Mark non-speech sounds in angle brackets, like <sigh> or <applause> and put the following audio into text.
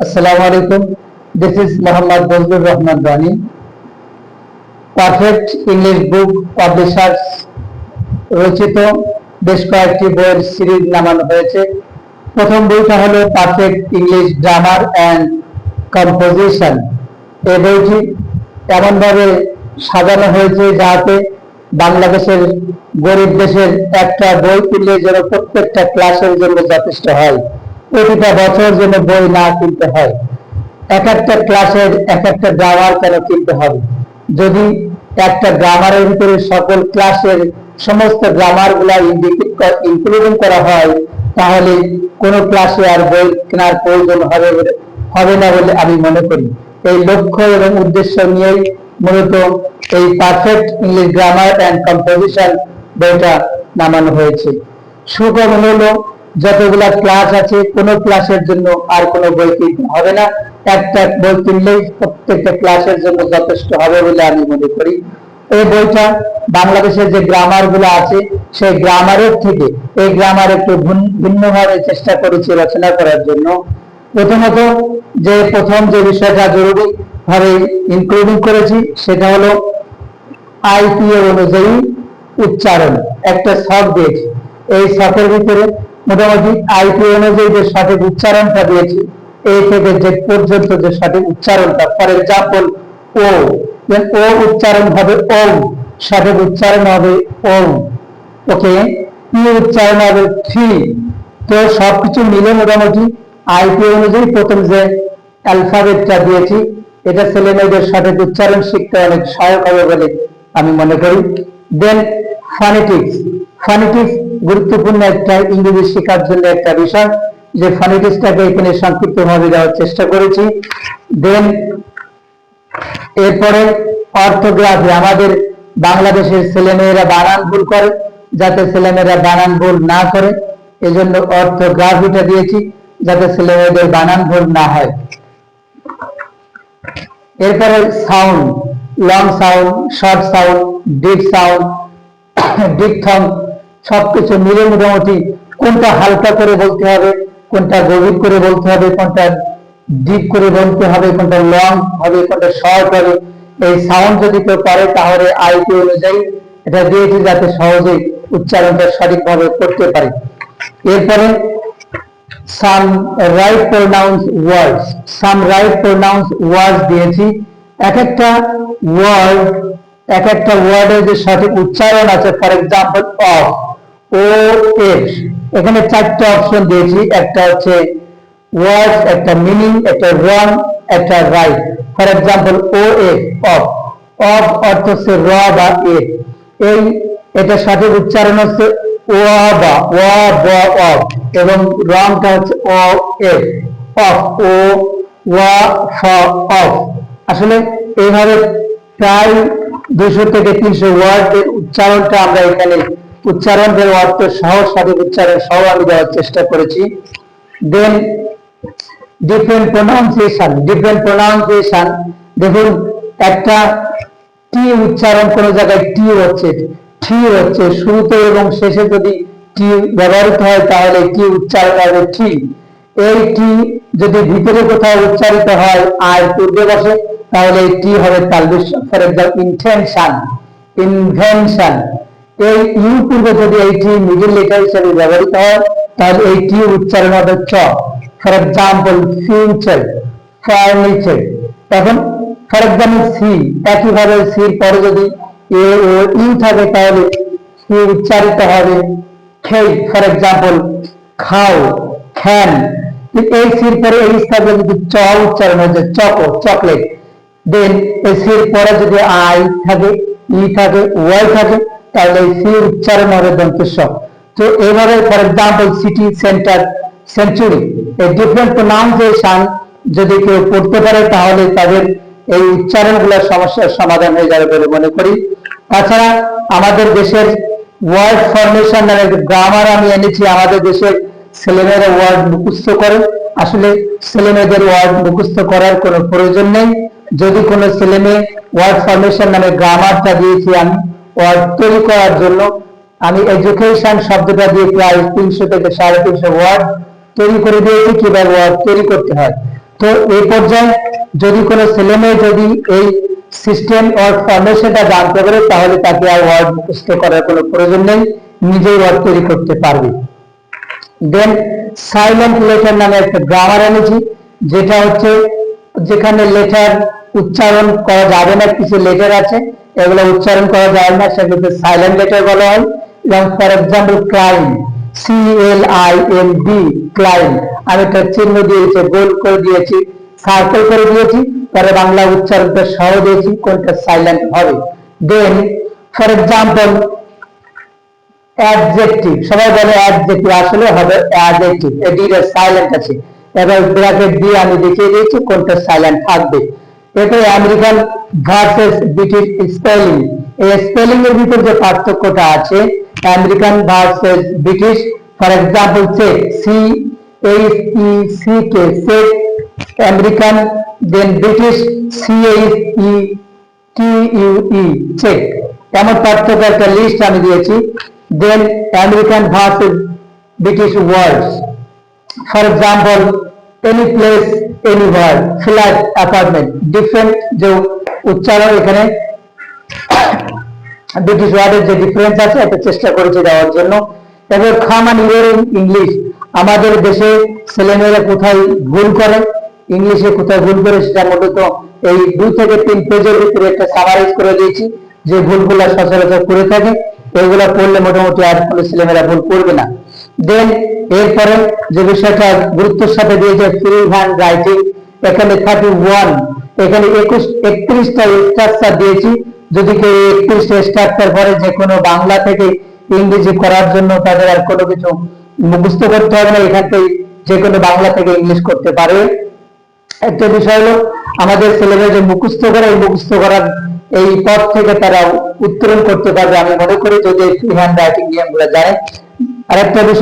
Assalamu alaikum. This is Muhammad Bazlur Rahman Bani. Perfect English book publishers রচিত বেশ কয়েকটি বইয়ের সিরিজ নামানো হয়েছে প্রথম বইটা হলো perfect English grammar and composition এই বইটি এমনভাবে সাজানো হয়েছে যাতে বাংলাদেশের গরিব দেশের একটা বই কিনলে যেন প্রত্যেকটা ক্লাসের জন্য যথেষ্ট হয় প্রতিটা বছর যেন বই না কিনতে হয়। এক একটা ক্লাসের, এক একটা গ্রামার কেন কিনতে হবে? যদি একটা গ্রামারের ভিতরে সকল ক্লাসের সমস্ত গ্রামারগুলা ইনক্লুডিং করা হয়, তাহলে কোন ক্লাসে আর বই কেনার প্রয়োজন হবে হবে না বলে আমি মনে করি। এই লক্ষ্য এবং উদ্দেশ্য নিয়েই মূলত এই perfect English grammar and composition বইটা নামানো হয়েছে। সুগম হলো যতগুলা ক্লাস আছে, কোন ক্লাসের জন্য আর কোনো বই কিনতে হবে না। একটা বই কিনলেই প্রত্যেকটা ক্লাসের জন্য যথেষ্ট হবে বলে আমি মনে করি। এই বইটা বাংলাদেশের যে গ্রামারগুলো আছে, সেই গ্রামারের থেকে এই গ্রামার একটু ভিন্ন- ভিন্নভাবে চেষ্টা করেছি রচনা করার জন্য। প্রথমত যে প্রথম যে বিষয়টা জরুরি ভাবে ইনক্লুডিং করেছি, সেটা হলো আইপিএ অনুযায়ী উচ্চারণ, একটা শখ দিয়েছি এই শখের ভিতরে মোটামুটি আইপি অনুযায়ী যে সঠিক উচ্চারণটা দিয়েছি এই থেকে যে পর্যন্ত যে সঠিক উচ্চারণটা ফর এক্সাম্পল ও ও উচ্চারণ হবে ওম, সঠিক উচ্চারণ হবে ওম ওকে ই উচ্চারণ হবে থ্রি, তো সবকিছু মিলে মোটামুটি আইপি অনুযায়ী প্রথম যে অ্যালফাবেটটা দিয়েছি, এটা ছেলে মেয়েদের সঠিক উচ্চারণ শিখতে অনেক সহায়ক হবে বলে আমি মনে করি। দেন ফনেটিক্স ফনেটিক্স গুরুত্বপূর্ণ একটা ইংরেজি শেখার জন্য একটা বিষয় যে ফনেটিক্সটাকে এখানে সংক্ষিপ্ত ভাবে দেওয়ার চেষ্টা করেছি। দেন এরপরে অর্থোগ্রাফি, আমাদের বাংলাদেশের ছেলেমেয়েরা বানান ভুল করে, যাতে ছেলেমেয়েরা বানান ভুল না করে, এজন্য অর্থোগ্রাফিটা দিয়েছি, যাতে ছেলেমেয়েদের বানান ভুল না হয়। এরপরে sound, long sound, short sound, dip sound, dip diphthong সবকিছু মিলে মোটামুটি কোনটা হালকা করে বলতে হবে, কোনটা গভীর করে বলতে হবে, কোনটা ডিপ করে বলতে হবে, কোনটা লং হবে, কোনটা শর্ট হবে। এই সাউন্ড যদি কেউ করে তাহলে আইপি অনুযায়ী এটা দিয়েছি যাতে সহজেই উচ্চারণটা সঠিকভাবে করতে পারে। এরপরে some right pronounce words some right pronounce words দিয়েছি। এক একটা ওয়ার্ড এক একটা ওয়ার্ডের যে সঠিক উচ্চারণ আছে for example of O S এখানে চারটে অপশন দিয়েছি। একটা হচ্ছে ওয়ার্ড একটা মিনিং একটা রং একটা right for example O F of of অর্থ হচ্ছে র বা এফ এই, এটা সঠিক উচ্চারণ হচ্ছে ও বা, ও ব অফ এবং রংটা হচ্ছে ও এফ অফ ও, ওয়া ফ অফ আসলে এইভাবে প্রায় দুশো থেকে তিনশো ওয়ার্ডের উচ্চারণটা আমরা এখানে উচ্চারণের অর্থ সহ সঠিক উচ্চারণ সহ আমি দেওয়ার চেষ্টা করেছি। Then different pronunciation different pronunciation দেখুন, একটা টি উচ্চারণ কোন জায়গায় টি হচ্ছে টি হচ্ছে শুরুতে এবং শেষে যদি টি ব্যবহৃত হয় তাহলে টি উচ্চারণ হবে টি এই টি যদি ভিতরে কোথাও উচ্চারিত হয়, আর পূর্বে বসে, তাহলে টি হবে তালবিশ। ফর এক্সাম্পল ইনটেনশন ইনভেনশন এই ইউ পূর্বে যদি এই টি মিডিল লেটার হিসেবে ব্যবহৃত হয় তাহলে এই টি উচ্চারণ হবে চ ফর এক্সাম্পল ফিউচার ফার্নিচার এখন ফর এক্সাম্পল সি একইভাবে সির পরে যদি এ ও ইউ থাকে, তাহলে সি উচ্চারিত হবে খেই ফর এক্সাম্পল খাও খ্যান এই সির পরে এই থাকলে যদি চ উচ্চারণ হয়েছে চক, চকলেট দেন এই সির পরে যদি আই থাকে, ই থাকে, ওয়াই থাকে তাহলে এই সি উচ্চারণ হবে দন্তস্ব তো এইভাবে for example city centre century এই ডিফারেন্ট প্রোনাউন্সিয়েশন যদি কেউ পড়তে পারে, তাহলে তাদের এই উচ্চারণগুলোর সমস্যার সমাধান হয়ে যাবে বলে মনে করি। তাছাড়া আমাদের দেশের ওয়ার্ড ফরমেশন নামে গ্রামার আমি এনেছি, আমাদের দেশের ছেলেমেয়েরা ওয়ার্ড মুখস্থ করে। আসলে ছেলেমেয়েদের ওয়ার্ড মুখস্থ করার কোনো প্রয়োজন নেই। যদি কোনো ছেলে মেয়ে ওয়ার্ড ফরমেশন নামে গ্রামারটা দিয়েছি আমি ওয়ার্ড তৈরি করার জন্য আমি এডুকেশন শব্দটা দিয়ে প্রায় তিনশো থেকে সাড়ে তিনশো ওয়ার্ড তৈরি করে দিয়েছি, কীভাবে ওয়ার্ড তৈরি করতে হয়। তো এই পর্যায়ে যদি কোনো ছেলে মেয়ে যদি এই সিস্টেম অর ফর্মেশনটা জানতে পারে, তাহলে তাকে আর ওয়ার্ড মুখস্থ করার কোনো প্রয়োজন নেই, নিজেই ওয়ার্ড তৈরি করতে পারবে। দেন সাইলেন্ট লেটার নামে একটা গ্রামার এনেছি, যেটা হচ্ছে যেখানে লেটার উচ্চারণ করা যাবে না, কিছু লেটার আছে এগুলো উচ্চারণ করা যায় না, সেগুলোকে সাইলেন্ট লেটার বলা। হয় এবং for example climb C L I M B climb আমি একটা চিহ্ন দিয়েছি, গোল করে দিয়েছি সার্কেল করে দিয়েছি, পরে বাংলা উচ্চারণটা সহ দিয়েছি, কোনটা সাইলেন্ট হবে। দেন ফর এক্সাম্পল অ্যাডজেক্টিভ সবাই বলে অ্যাডজেক্টিভ আসলে হবে অ্যাডজেক্টিভ এটির সাইলেন্ট আছে। এবার ব্র্যাকেট দিয়ে আমি দেখিয়ে দিয়েছি কোনটা সাইলেন্ট থাকবে। এটা আমেরিকান ভার্সেস ব্রিটিশ স্পেলিং। এই স্পেলিং এর ভিতর যে পার্থক্যটা আছে, American versus British, for example check C H E C K check American, then British C H E T U E check এমন পার্থক্য একটা লিস্ট আমি দিয়েছি। Then American versus British words. For example any place any word flat apartment different যে উচ্চারণ এখানে <coughs> British ওয়ার্ডের যে ডিফারেন্স আছে, এটা চেষ্টা করেছি দেওয়ার জন্য। এবার খামান ইউর ইংলিশ। আমাদের দেশে ছেলেমেয়েরা কোথায় ভুল করে? ইংলিশে কোথায় ভুল করে সেটা মূলত এই দুই থেকে তিন পেজের ভিতরে একটা সামারাইজ করে দিয়েছি, যে ভুলগুলো সচরাচর করে থাকে। এইগুলো পড়লে মোটামুটি আর কোনো ছেলেমেয়েরা ভুল করবে না। দেন, এরপরে যে বিষয়টা গুরুত্বের সাথে দিয়েছে ফ্রি হ্যান্ড রাইটিং এখানে থার্টি ওয়ান এখানে একুশ, একত্রিশটা স্ট্রাকচার দিয়েছি। যদি কেউ একত্রিশটা স্ট্রাকচার করে যে কোনো বাংলা থেকে ইংরেজি করার জন্য তাদের আর কোনো কিছু মুখস্থ করতে হবে না, এখান থেকে যে কোনো বাংলা থেকে ইংলিশ করতে পারবে একটা বিষয় হলো, আমাদের ছেলেমেয়ে যে মুখস্থ করে, এই মুখস্থ করার এই পথ থেকে তারা উত্তরণ করতে পারবে আমি মনে করি, যদি ফ্রি হ্যান্ড রাইটিং নিয়মগুলো জানে। আরেকটা বিষয়